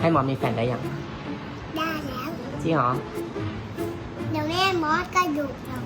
ให้มอสมีแฟนได้ยัง ได้แล้ว จริงเหรอ เดี๋ยวแม่มอสก็ดุเรา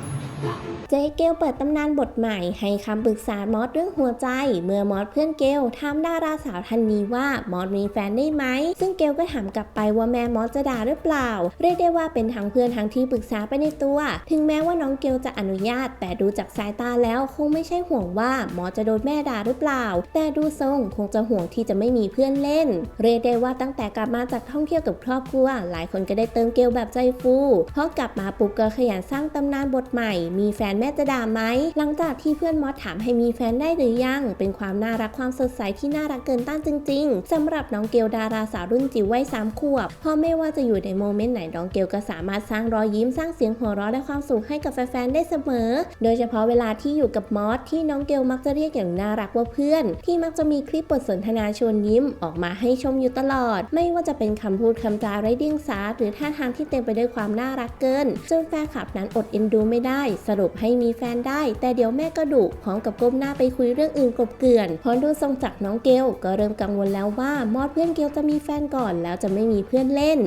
เจ๊เกลเปิดตำนานบทใหม่ ให้คำปรึกษามอสเรื่องหัวใจ เมื่อมอสเพื่อนเกลถามดาราสาวท่านนี้ว่ามอสมีแฟนได้ไหม ซึ่งเกลก็ถามกลับไปว่าแม่มอสจะด่าหรือเปล่า เรียกได้ว่าเป็นทั้งเพื่อนทั้งที่ปรึกษาไปในตัว ถึงแม้ว่าน้องเกลจะอนุญาต แต่ดูจากสายตาแล้วคงไม่ใช่ห่วงว่ามอสจะโดนแม่ด่าหรือเปล่า แต่ดูทรงคงจะห่วงที่จะไม่มีเพื่อนเล่น เรียกได้ว่าตั้งแต่กลับมาจากท่องเที่ยวกับครอบครัว หลายคนก็ได้เติมเกลแบบใจฟูเพราะกลับมาปุ๊บก็ขยันสร้างตำนานบทใหม่มีแฟนแม่จะด่าไหม หลังจากที่เพื่อนมอสถามให้มีแฟนได้หรือยัง เป็นความน่ารักความสดใสที่น่ารักเกินต้านจริง ๆสำหรับน้องเกลดาราสาวรุ่นจิ๋ววัยสามขวบเพราะไม่ว่าจะอยู่ในโมเมนต์ไหนน้องเกลก็สามารถสร้างรอยยิ้มสร้างเสียงหัวเราะและความสุขให้กับแฟนๆได้เสมอ โดยเฉพาะเวลาที่อยู่กับมอสที่น้องเกลมักจะเรียกอย่างน่ารักว่าเพื่อน ที่มักจะมีคลิปบทสนทนาชวนยิ้มออกมาให้ชมอยู่ตลอด ไม่ว่าจะเป็นคำพูดคำจาไร้เดียงสาหรือท่าทางที่เต็มไปด้วยความน่ารักเกินจนแฟนคลับนั้นอดเอ็นดูไม่ได้สรุปให้มีแฟนได้ แต่เดี๋ยวแม่ก็ดุพร้อมกับก้มหน้าไปคุยเรื่องอื่นกลบเกลื่อนเพราะดูทรงจากน้องเกลก็เริ่มกังวลแล้วว่ามอสเพื่อนเกลจะมีแฟนก่อนแล้วจะไม่มีเพื่อนเล่น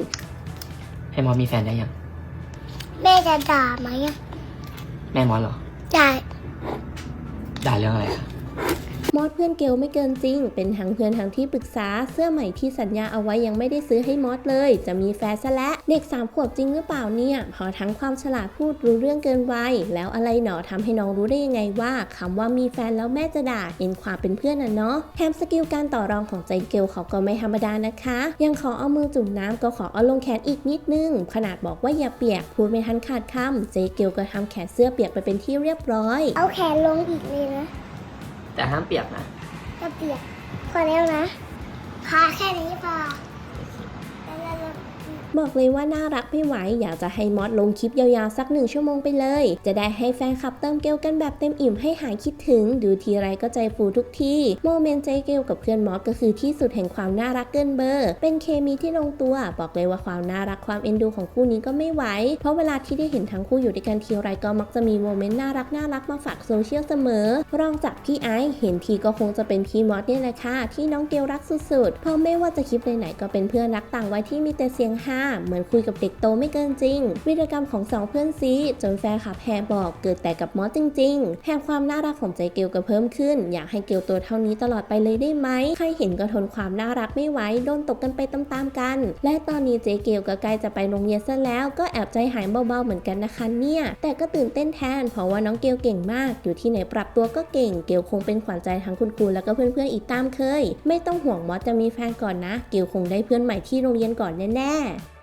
ให้มอสมีแฟนได้ยัง แม่จะด่าไหมอะแม่มอสเหรอด่าด่าเรื่องอะไรคะ มอสเพื่อนเกลไม่เกินจริง เป็นทั้งเพื่อนทั้งที่ปรึกษา เสื้อใหม่ที่สัญญาเอาไว้ยังไม่ได้ซื้อให้มอสเลย จะมีแฟนซะและ เด็กสามขวบจริงหรือเปล่าเนี่ย พอทั้งความฉลาดพูดรู้เรื่องเกินวัย แล้วอะไรหนอทำให้น้องรู้ได้ยังไงว่าคำว่ามีแฟนแล้วแม่จะด่าเห็นความเป็นเพื่อนน่ะเนาะ แถมสกิลการต่อรองของใจเกลเขาก็ไม่ธรรมดานะคะ ยังขอเอามือจุ่มน้ำก็ขอเอาลงแขนอีกนิดนึง ขนาดบอกว่าอย่าเปียก พูดไม่ทันขาดคำเจเกลก็ทำแขนเสื้อเปียกไปเป็นที่เรียบร้อย เอาแขนลงอีกเลยนะ แต่ห้ามเปียกนะก็เปียกพอแล้วนะพาแค่นี้พอแล้วเรา บอกเลยว่าน่ารักไม่ไหว อยากจะให้มอสลงคลิปยาวๆสักหนึ่งชั่วโมงไปเลย จะได้ให้แฟนคลับเติมเกลกันแบบเต็มอิ่มให้หายคิดถึง ดูทีไรก็ใจฟูทุกทีโมเมนต์ใจเกลกับเพื่อนมอสก็คือที่สุดแห่งความน่ารักเกินเบอร์ เป็นเคมีที่ลงตัว บอกเลยว่าความน่ารักความเอ็นดูของคู่นี้ก็ไม่ไหว เพราะเวลาที่ได้เห็นทั้งคู่อยู่ด้วยกันทีไรก็มักจะมีโมเมนต์น่ารักน่ารักมาฝากโซเชียลเสมอ รองจากพี่ไอซ์เห็นทีก็คงจะเป็นพี่มอสเนี่ยแหละค่ะที่น้องเกลรักสุดๆเพราะไม่ว่าจะคลิปไหนๆก็เป็นเพื่อนรักต่างวัยที่มีแต่เสียงฮาเหมือนคุยกับเด็กโตไม่เกินจริง วิธีกรรมของสองเพื่อนซีจนแฟนคลับแฮบอกเกิดแต่กับมอสจริงๆแถมความน่ารักของใจเกลก็เพิ่มขึ้น อยากให้เกลตัวเท่านี้ตลอดไปเลยได้ไหมใครเห็นก็ทนความน่ารักไม่ไหวโดนตกกันไปตามๆกัน และตอนนี้เจเกลก็ใกล้จะไปโรงเรียนซะแล้ว ก็แอบใจหายเบาๆเหมือนกันนะคะเนี่ย แต่ก็ตื่นเต้นแทน เพราะว่าน้องเกลเก่งมาก อยู่ที่ไหนปรับตัวก็เก่ง เกลคงเป็นขวัญใจทั้งคุณครูแล้วก็เพื่อนๆอีกตามเคย ไม่ต้องห่วงมอสจะมีแฟนก่อนนะ เกลคงได้เพื่อนใหม่ที่โรงเรียนก่อนแน่ๆ